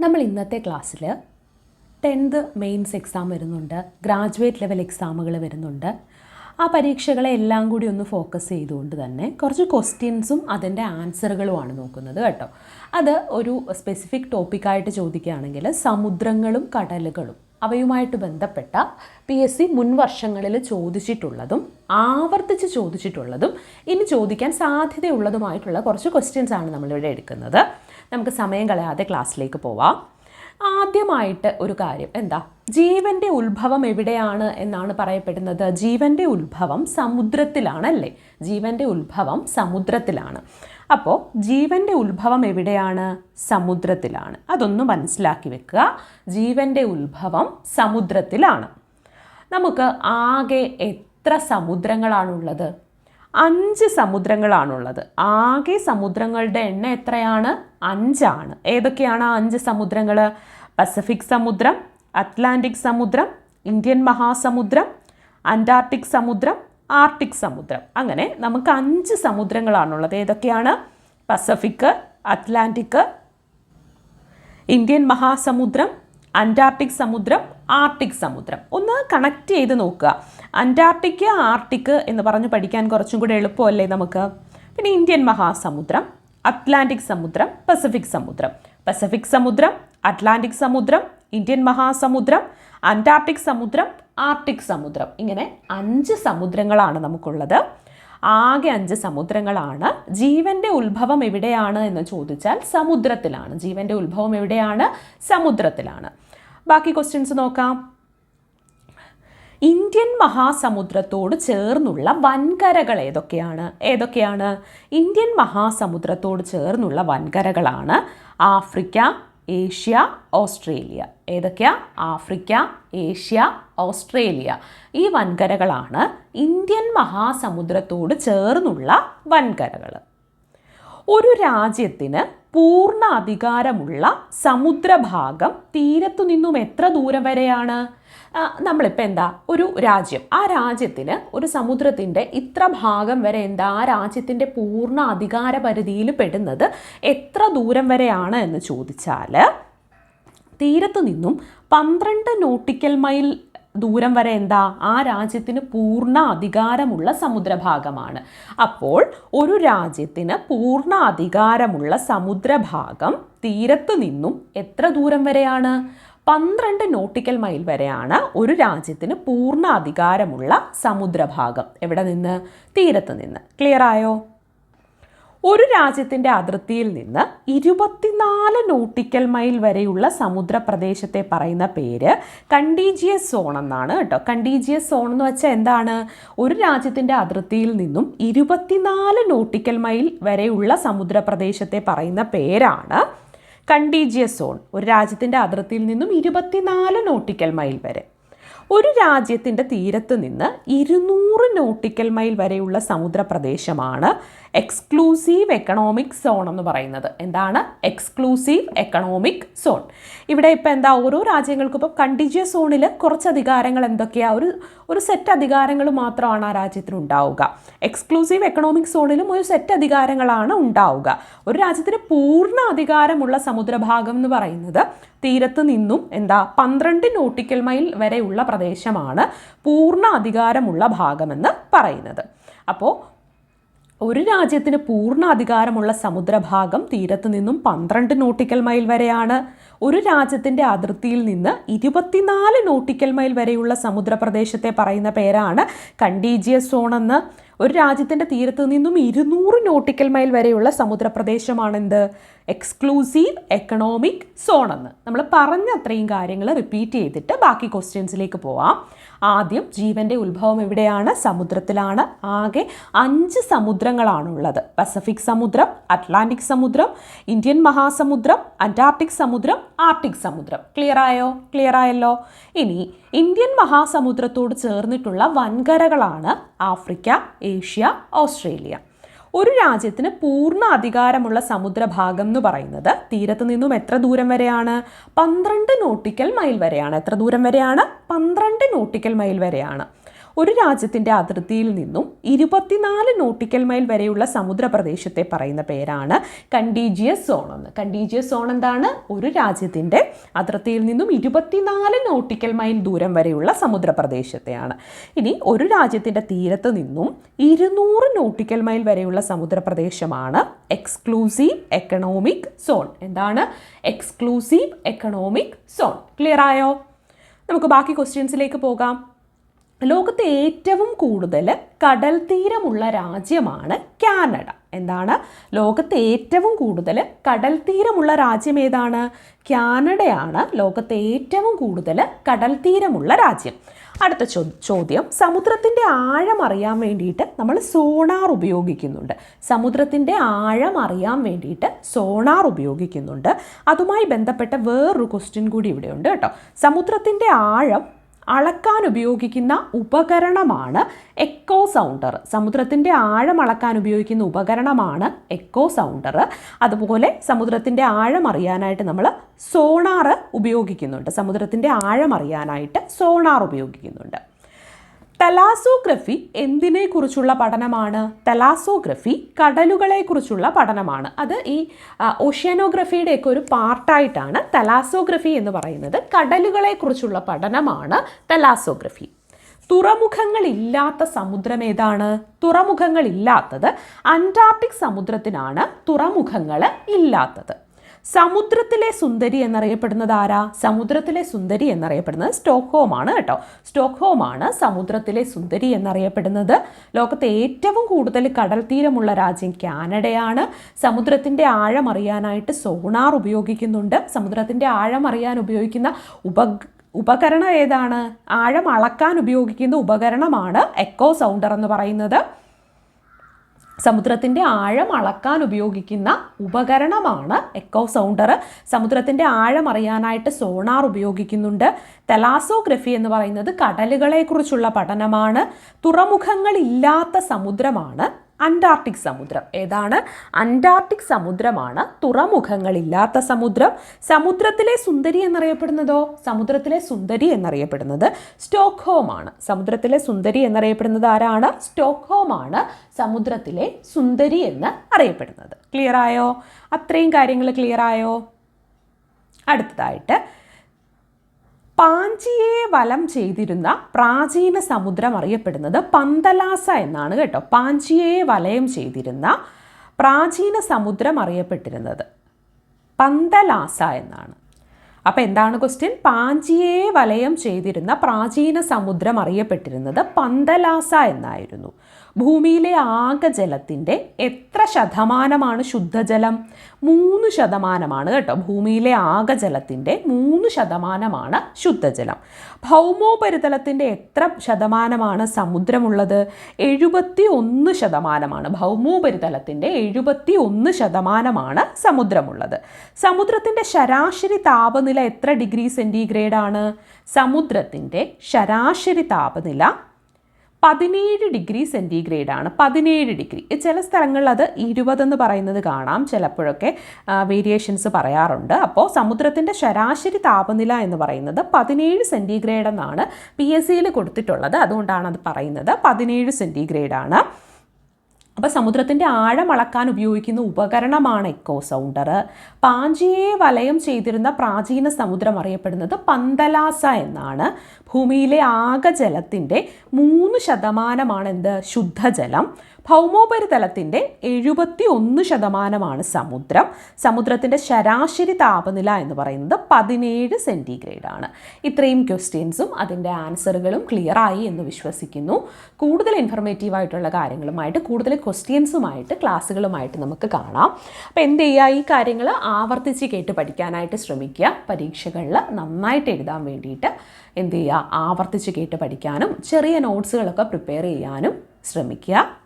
നമ്മൾ ഇന്നത്തെ ക്ലാസ്സിൽ ടെൻത്ത് മെയിൻസ് എക്സാം വരുന്നുണ്ട് ഗ്രാജുവേറ്റ് ലെവൽ എക്സാമുകൾ വരുന്നുണ്ട്. ആ പരീക്ഷകളെ എല്ലാം കൂടി ഒന്ന് ഫോക്കസ് ചെയ്തുകൊണ്ട് തന്നെ കുറച്ച് ക്വസ്റ്റ്യൻസും അതിന്റെ ആൻസറുകളുമാണ് നോക്കുന്നത് കേട്ടോ. അത് ഒരു സ്പെസിഫിക് ടോപ്പിക്കായിട്ട് ചോദിക്കുകയാണെങ്കിൽ സമുദ്രങ്ങളും കടലുകളും അവയുമായിട്ട് ബന്ധപ്പെട്ട പി എസ് സി മുൻ വർഷങ്ങളിൽ ചോദിച്ചിട്ടുള്ളതും ആവർത്തിച്ച് ചോദിച്ചിട്ടുള്ളതും ഇനി ചോദിക്കാൻ സാധ്യതയുള്ളതുമായിട്ടുള്ള കുറച്ച് ക്വസ്റ്റ്യൻസ് ആണ് നമ്മളിവിടെ എടുക്കുന്നത്. നമുക്ക് സമയം കളയാതെ ക്ലാസ്സിലേക്ക് പോവാം. ആദ്യമായിട്ട് ഒരു കാര്യം എന്താ? ജീവന്റെ ഉത്ഭവം എവിടെയാണ് എന്നാണ് പറയപ്പെടുന്നത്. ജീവന്റെ ഉത്ഭവം സമുദ്രത്തിലാണല്ലേ? ജീവന്റെ ഉത്ഭവം സമുദ്രത്തിലാണ്. അപ്പോൾ ജീവന്റെ ഉത്ഭവം എവിടെയാണ്? സമുദ്രത്തിലാണ്. അതൊന്ന് മനസ്സിലാക്കി വെക്കുക. ജീവന്റെ ഉത്ഭവം സമുദ്രത്തിലാണ്. നമുക്ക് ആകെ എത്ര സമുദ്രങ്ങളാണുള്ളത്? അഞ്ച് സമുദ്രങ്ങളാണുള്ളത്. ആകെ സമുദ്രങ്ങളുടെ എണ്ണം എത്രയാണ്? അഞ്ചാണ്. ഏതൊക്കെയാണ് ആ അഞ്ച് സമുദ്രങ്ങൾ പസഫിക് സമുദ്രം അറ്റ്ലാന്റിക് സമുദ്രം ഇന്ത്യൻ മഹാസമുദ്രം അന്റാർട്ടിക് സമുദ്രം ആർട്ടിക് സമുദ്രം. അങ്ങനെ നമുക്ക് അഞ്ച് സമുദ്രങ്ങളാണുള്ളത്. ഏതൊക്കെയാണ്? പസഫിക് അറ്റ്ലാന്റിക് ഇന്ത്യൻ മഹാസമുദ്രം അന്റാർട്ടിക് സമുദ്രം ആർട്ടിക് സമുദ്രം. ഒന്ന് കണക്ട് ചെയ്ത് നോക്കുക. അന്റാർട്ടിക് ആർട്ടിക് എന്ന് പറഞ്ഞ് പഠിക്കാൻ കുറച്ചും കൂടെ എളുപ്പമല്ലേ നമുക്ക്? പിന്നെ ഇന്ത്യൻ മഹാസമുദ്രം അറ്റ്ലാന്റിക് സമുദ്രം പസഫിക് സമുദ്രം. പസഫിക് സമുദ്രം അറ്റ്ലാന്റിക് സമുദ്രം ഇന്ത്യൻ മഹാസമുദ്രം അന്റാർട്ടിക് സമുദ്രം ആർട്ടിക് സമുദ്രം. ഇങ്ങനെ അഞ്ച് സമുദ്രങ്ങളാണ് നമുക്കുള്ളത്. ആകെ അഞ്ച് സമുദ്രങ്ങളാണ്. ജീവന്റെ ഉത്ഭവം എവിടെയാണ് എന്ന് ചോദിച്ചാൽ സമുദ്രത്തിലാണ്. ജീവന്റെ ഉത്ഭവം എവിടെയാണ്? സമുദ്രത്തിലാണ്. ബാക്കി ക്വസ്റ്റ്യൻസ് നോക്കാം. ഇന്ത്യൻ മഹാസമുദ്രത്തോട് ചേർന്നുള്ള വൻകരകൾ ഏതൊക്കെയാണ്? ഏതൊക്കെയാണ്? ഇന്ത്യൻ മഹാസമുദ്രത്തോട് ചേർന്നുള്ള വൻകരകളാണ് ആഫ്രിക്ക ഏഷ്യ ഓസ്ട്രേലിയ. ഏതൊക്കെയാ? Africa Asia Australia. ഈ വൻകരകളാണ് ഇന്ത്യൻ മഹാസമുദ്രത്തോട് ചേർന്നുള്ള വൻകരകൾ. ഒരു രാജ്യത്തിന് പൂർണ അധികാരമുള്ള സമുദ്രഭാഗം തീരത്തു നിന്നും എത്ര ദൂരം വരെയാണ്? നമ്മളിപ്പോൾ എന്താ? ഒരു രാജ്യം. ആ രാജ്യത്തിന് ഒരു സമുദ്രത്തിന്റെ ഇത്ര ഭാഗം വരെ എന്താ? ആ രാജ്യത്തിന്റെ പൂർണ അധികാര പരിധിയിൽ പെടുന്നത് എത്ര ദൂരം വരെയാണ് എന്ന് ചോദിച്ചാൽ തീരത്തു നിന്നും പന്ത്രണ്ട് നോട്ടിക്കൽ മൈൽ ദൂരം വരെ എന്താ? ആ രാജ്യത്തിന് പൂർണ അധികാരമുള്ള സമുദ്രഭാഗമാണ്. അപ്പോൾ ഒരു രാജ്യത്തിന് പൂർണ അധികാരമുള്ള സമുദ്രഭാഗം തീരത്തു നിന്നും എത്ര ദൂരം വരെയാണ്? പന്ത്രണ്ട് നോട്ടിക്കൽ മൈൽ വരെയാണ് ഒരു രാജ്യത്തിന് പൂർണ അധികാരമുള്ള സമുദ്രഭാഗം. എവിടെ നിന്ന്? തീരത്ത് നിന്ന്. ക്ലിയർ ആയോ? ഒരു രാജ്യത്തിന്റെ അതിർത്തിയിൽ നിന്ന് ഇരുപത്തിനാല് നോട്ടിക്കൽ മൈൽ വരെയുള്ള സമുദ്രപ്രദേശത്തെ പറയുന്ന പേര് കണ്ടീജിയസ് സോൺ എന്നാണ് കേട്ടോ. കണ്ടീജിയസ് സോൺ എന്ന് വെച്ചാൽ എന്താണ്? ഒരു രാജ്യത്തിന്റെ അതിർത്തിയിൽ നിന്നും ഇരുപത്തിനാല് നോട്ടിക്കൽ മൈൽ വരെയുള്ള സമുദ്രപ്രദേശത്തെ പറയുന്ന പേരാണ് കണ്ടീജിയസ് സോൺ ഒരു രാജ്യത്തിന്റെ അതിർത്തിയിൽ നിന്നും ഇരുപത്തിനാല് നോട്ടിക്കൽ മൈൽ വരെ. ഒരു രാജ്യത്തിന്റെ തീരത്ത് നിന്ന് ഇരുന്നൂറ് നോട്ടിക്കൽ മൈൽ വരെയുള്ള സമുദ്രപ്രദേശമാണ് എക്സ്ക്ലൂസീവ് എക്കണോമിക് സോൺ എന്ന് പറയുന്നത്. എന്താണ്? എക്സ്ക്ലൂസീവ് എക്കണോമിക് സോൺ ഇവിടെ ഇപ്പോൾ എന്താ? ഓരോ രാജ്യങ്ങൾക്കും ഇപ്പോൾ കണ്ടിജിയസ് സോണിൽ കുറച്ച് അധികാരങ്ങൾ എന്തൊക്കെയാണ് ഒരു ഒരു സെറ്റ് അധികാരങ്ങൾ മാത്രമാണ് ആ രാജ്യത്തിന് ഉണ്ടാവുക. എക്സ്ക്ലൂസീവ് എക്കണോമിക് സോണിലും ഒരു സെറ്റ് അധികാരങ്ങളാണ് ഉണ്ടാവുക. ഒരു രാജ്യത്തിന് പൂർണ അധികാരമുള്ള സമുദ്രഭാഗം എന്ന് പറയുന്നത് തീരത്ത് നിന്നും എന്താ പന്ത്രണ്ട് നോട്ടിക്കൽ മൈൽ വരെയുള്ള പ്രദേശമാണ് പൂർണ അധികാരമുള്ള ഭാഗമെന്ന് പറയുന്നത്. അപ്പോൾ ഒരു രാജ്യത്തിന് പൂർണ അധികാരമുള്ള സമുദ്രഭാഗം തീരത്ത് നിന്നും പന്ത്രണ്ട് നോട്ടിക്കൽ മൈൽ വരെയാണ്. ഒരു രാജ്യത്തിന്റെ അതിർത്തിയിൽ നിന്ന് ഇരുപത്തിനാല് നോട്ടിക്കൽ മൈൽ വരെയുള്ള സമുദ്രപ്രദേശത്തെ പറയുന്ന പേരാണ് കണ്ടീജിയസ് സോൺ എന്ന്. ഒരു രാജ്യത്തിന്റെ തീരത്ത് നിന്നും ഇരുന്നൂറ് നോട്ടിക്കൽ മൈൽ വരെയുള്ള സമുദ്രപ്രദേശമാണ് എന്ത് എക്സ്ക്ലൂസീവ് എക്കണോമിക് സോൺ എന്ന്. നമ്മൾ പറഞ്ഞ അത്രയും കാര്യങ്ങൾ റിപ്പീറ്റ് ചെയ്തിട്ട് ബാക്കി ക്വസ്റ്റ്യൻസിലേക്ക് പോവാം. ആദ്യം ജീവന്റെ ഉത്ഭവം എവിടെയാണ്? സമുദ്രത്തിലാണ്. ആകെ അഞ്ച് സമുദ്രങ്ങളാണുള്ളത്. പസഫിക് സമുദ്രം അറ്റ്ലാന്റിക് സമുദ്രം ഇന്ത്യൻ മഹാസമുദ്രം അന്റാർട്ടിക് സമുദ്രം ആർട്ടിക് സമുദ്രം. ക്ലിയർ ആയോ? ക്ലിയർ ആയല്ലോ. ഇനി ഇന്ത്യൻ മഹാസമുദ്രത്തോട് ചേർന്നിട്ടുള്ള വൻകരകളാണ് ആഫ്രിക്ക ഏഷ്യ ഓസ്ട്രേലിയ. ഒരു രാജ്യത്തിന് പൂർണ അധികാരമുള്ള സമുദ്രഭാഗം എന്ന് പറയുന്നത് തീരത്ത് നിന്നും എത്ര ദൂരം വരെയാണ്? പന്ത്രണ്ട് നോട്ടിക്കൽ മൈൽ വരെയാണ്. എത്ര ദൂരം വരെയാണ്? പന്ത്രണ്ട് നോട്ടിക്കൽ മൈൽ വരെയാണ്. ഒരു രാജ്യത്തിന്റെ അതിർത്തിയിൽ നിന്നും ഇരുപത്തിനാല് നോട്ടിക്കൽ മൈൽ വരെയുള്ള സമുദ്ര പ്രദേശത്തെ പറയുന്ന പേരാണ് കണ്ടീജിയസ് സോൺ എന്ന്. കണ്ടീജിയസ് സോൺ എന്താണ്? ഒരു രാജ്യത്തിന്റെ അതിർത്തിയിൽ നിന്നും ഇരുപത്തിനാല് നോട്ടിക്കൽ മൈൽ ദൂരം വരെയുള്ള സമുദ്ര പ്രദേശത്തെയാണ് ഇനി ഒരു രാജ്യത്തിന്റെ തീരത്ത് നിന്നും ഇരുന്നൂറ് നോട്ടിക്കൽ മൈൽ വരെയുള്ള സമുദ്ര പ്രദേശമാണ് എക്സ്ക്ലൂസീവ് എക്കണോമിക് സോൺ എന്താണ്? എക്സ്ക്ലൂസീവ് എക്കണോമിക് സോൺ ക്ലിയർ ആയോ? നമുക്ക് ബാക്കി ക്വസ്റ്റ്യൻസിലേക്ക് പോകാം. ലോകത്തെ ഏറ്റവും കൂടുതൽ കടൽ തീരമുള്ള രാജ്യമാണ് കാനഡ. എന്താണ്? ലോകത്ത് ഏറ്റവും കൂടുതൽ കടൽ തീരമുള്ള രാജ്യം ഏതാണ്? കാനഡയാണ് ലോകത്ത് ഏറ്റവും കൂടുതൽ കടൽ തീരമുള്ള രാജ്യം. അടുത്ത ചോദ്യം. സമുദ്രത്തിന്റെ ആഴം അറിയാൻ വേണ്ടിയിട്ട് നമ്മൾ സോണാർ ഉപയോഗിക്കുന്നുണ്ട്. സമുദ്രത്തിന്റെ ആഴം അറിയാൻ വേണ്ടിയിട്ട് സോണാർ ഉപയോഗിക്കുന്നുണ്ട്. അതുമായി ബന്ധപ്പെട്ട വേറൊരു ക്വസ്റ്റ്യൻ കൂടി ഇവിടെയുണ്ട് കേട്ടോ. സമുദ്രത്തിന്റെ ആഴം അളക്കാൻ ഉപയോഗിക്കുന്ന ഉപകരണമാണ് എക്കോ സൗണ്ടർ സമുദ്രത്തിന്റെ ആഴം അളക്കാൻ ഉപയോഗിക്കുന്ന ഉപകരണമാണ് എക്കോ സൗണ്ടർ അതുപോലെ സമുദ്രത്തിന്റെ ആഴം അറിയാനായിട്ട് നമ്മൾ സോണാർ ഉപയോഗിക്കുന്നുണ്ട്. സമുദ്രത്തിന്റെ ആഴം അറിയാനായിട്ട് സോണാർ ഉപയോഗിക്കുന്നുണ്ട്. തലാസോഗ്രഫി എന്തിനെക്കുറിച്ചുള്ള പഠനമാണ്? തലാസോഗ്രഫി കടലുകളെക്കുറിച്ചുള്ള പഠനമാണ്. അത് ഈ ഓഷ്യാനോഗ്രഫിയുടെയൊക്കെ ഒരു പാർട്ടായിട്ടാണ് തലാസോഗ്രഫി എന്ന് പറയുന്നത്. കടലുകളെക്കുറിച്ചുള്ള പഠനമാണ് തലാസോഗ്രഫി. തുറമുഖങ്ങളില്ലാത്ത സമുദ്രം ഏതാണ്? തുറമുഖങ്ങളില്ലാത്തത്. അന്റാർട്ടിക് സമുദ്രത്തിനാണ് തുറമുഖങ്ങൾ ഇല്ലാത്തത്. സമുദ്രത്തിലെ സുന്ദരി എന്നറിയപ്പെടുന്നത് ആരാ? സമുദ്രത്തിലെ സുന്ദരി എന്നറിയപ്പെടുന്നത് സ്റ്റോക്ക്ഹോം ആണ് കേട്ടോ. സ്റ്റോക്ക്ഹോം ആണ് സമുദ്രത്തിലെ സുന്ദരി എന്നറിയപ്പെടുന്നത്. ലോകത്തെ ഏറ്റവും കൂടുതൽ കടൽ തീരമുള്ള രാജ്യം കാനഡയാണ്. സമുദ്രത്തിന്റെ ആഴം അറിയാനായിട്ട് സോണാർ ഉപയോഗിക്കുന്നുണ്ട്. സമുദ്രത്തിന്റെ ആഴം അറിയാൻ ഉപയോഗിക്കുന്ന ഉപ ഉപകരണം ഏതാണ്? ആഴം അളക്കാൻ ഉപയോഗിക്കുന്ന ഉപകരണമാണ് എക്കോ സൗണ്ടർ എന്ന് പറയുന്നത്. സമുദ്രത്തിന്റെ ആഴം അളക്കാൻ ഉപയോഗിക്കുന്ന ഉപകരണമാണ് എക്കോ സൗണ്ടർ സമുദ്രത്തിന്റെ ആഴം അറിയാനായിട്ട് സോണാർ ഉപയോഗിക്കുന്നുണ്ട്. തെലാസോഗ്രഫി എന്ന് പറയുന്നത് കടലുകളെക്കുറിച്ചുള്ള പഠനമാണ്. തുറമുഖങ്ങളില്ലാത്ത സമുദ്രമാണ്. അന്റാർട്ടിക് സമുദ്രം. ഏതാണ്? അന്റാർട്ടിക് സമുദ്രമാണ് തുറമുഖങ്ങളില്ലാത്ത സമുദ്രം. സമുദ്രത്തിലെ സുന്ദരി എന്നറിയപ്പെടുന്നതോ? സമുദ്രത്തിലെ സുന്ദരി എന്നറിയപ്പെടുന്നത് സ്റ്റോക്ക്ഹോം ആണ് സമുദ്രത്തിലെ സുന്ദരി എന്നറിയപ്പെടുന്നത് ആരാണ്? സ്റ്റോക്ക്ഹോം ആണ് സമുദ്രത്തിലെ സുന്ദരി എന്ന് അറിയപ്പെടുന്നത്. ക്ലിയർ ആയോ? അത്രയും കാര്യങ്ങൾ ക്ലിയർ ആയോ? അടുത്തതായിട്ട് പാഞ്ചിയെ വലം ചെയ്തിരുന്ന പ്രാചീന സമുദ്രം അറിയപ്പെടുന്നത് പന്തലാസ എന്നാണ് കേട്ടോ. പാഞ്ചിയെ വലയം ചെയ്തിരുന്ന പ്രാചീന സമുദ്രം അറിയപ്പെട്ടിരുന്നത്. പന്തലാസ എന്നാണ്. അപ്പോൾ എന്താണ് ക്വസ്റ്റ്യൻ പാഞ്ചിയെ വലയം ചെയ്തിരുന്ന പ്രാചീന സമുദ്രം അറിയപ്പെട്ടിരുന്നത് പന്തലാസ എന്നായിരുന്നു. ഭൂമിയിലെ ആകെ ജലത്തിന്റെ എത്ര ശതമാനമാണ് ശുദ്ധജലം? മൂന്ന് ശതമാനമാണ് കേട്ടോ. ഭൂമിയിലെ ആകെ ജലത്തിന്റെ മൂന്ന് ശതമാനമാണ് ശുദ്ധജലം. ഭൗമോപരിതലത്തിന്റെ എത്ര ശതമാനമാണ് സമുദ്രമുള്ളത്? എഴുപത്തി ഒന്ന് ശതമാനമാണ്. ഭൗമോപരിതലത്തിന്റെ എഴുപത്തി ഒന്ന് ശതമാനമാണ് സമുദ്രമുള്ളത്. സമുദ്രത്തിന്റെ ശരാശരി താപനില എത്ര ഡിഗ്രി സെന്റിഗ്രേഡാണ്? സമുദ്രത്തിന്റെ ശരാശരി താപനില പതിനേഴ് ഡിഗ്രി സെന്റിഗ്രേഡ് ആണ് പതിനേഴ് ഡിഗ്രി. ചില സ്ഥലങ്ങളിൽ അത് ഇരുപതെന്ന് പറയുന്നത് കാണാം. ചിലപ്പോഴൊക്കെ വേരിയേഷൻസ് പറയാറുണ്ട്. അപ്പോൾ സമുദ്രത്തിന്റെ ശരാശരി താപനില എന്ന് പറയുന്നത് പതിനേഴ് സെന്റിഗ്രേഡ് എന്നാണ് പി എസ് സിയിൽ കൊടുത്തിട്ടുള്ളത്. അതുകൊണ്ടാണ് അത് പറയുന്നത്. പതിനേഴ് സെന്റിഗ്രേഡ് ആണ് അപ്പോൾ സമുദ്രത്തിന്റെ ആഴം അളക്കാൻ ഉപയോഗിക്കുന്ന ഉപകരണമാണ് എക്കോ സൗണ്ടർ. പാഞ്ചിയെ വലയം ചെയ്തിരുന്ന പ്രാചീന സമുദ്രം അറിയപ്പെടുന്നത് പന്തലാസ എന്നാണ്. ഭൂമിയിലെ ആകെ ജലത്തിന്റെ മൂന്ന് ശതമാനമാണ് എന്ത് ശുദ്ധജലം. ഭൗമോപരിതലത്തിന്റെ എഴുപത്തി ഒന്ന് ശതമാനമാണ് സമുദ്രം. സമുദ്രത്തിന്റെ ശരാശരി താപനില എന്ന് പറയുന്നത് പതിനേഴ് സെന്റിഗ്രേഡ് ആണ് ഇത്രയും ക്വസ്റ്റ്യൻസും അതിന്റെ ആൻസറുകളും ക്ലിയർ ആയി എന്ന് വിശ്വസിക്കുന്നു. കൂടുതൽ ഇൻഫർമേറ്റീവ് ആയിട്ടുള്ള കാര്യങ്ങളുമായിട്ട് കൂടുതൽ ക്വസ്റ്റ്യൻസുമായിട്ട് ക്ലാസ്സുകളുമായിട്ട് നമുക്ക് കാണാം. അപ്പോൾ എന്ത് ചെയ്യുക? ഈ കാര്യങ്ങൾ ആവർത്തിച്ച് കേട്ട് പഠിക്കാനായിട്ട് ശ്രമിക്കുക. പരീക്ഷകളിൽ നന്നായിട്ട് എഴുതാൻ വേണ്ടിയിട്ട് എന്ത് ചെയ്യുക? ആവർത്തിച്ച് കേട്ട് പഠിക്കാനും ചെറിയ നോട്ട്സുകളൊക്കെ പ്രിപ്പയർ ചെയ്യാനും ശ്രമിക്കുക.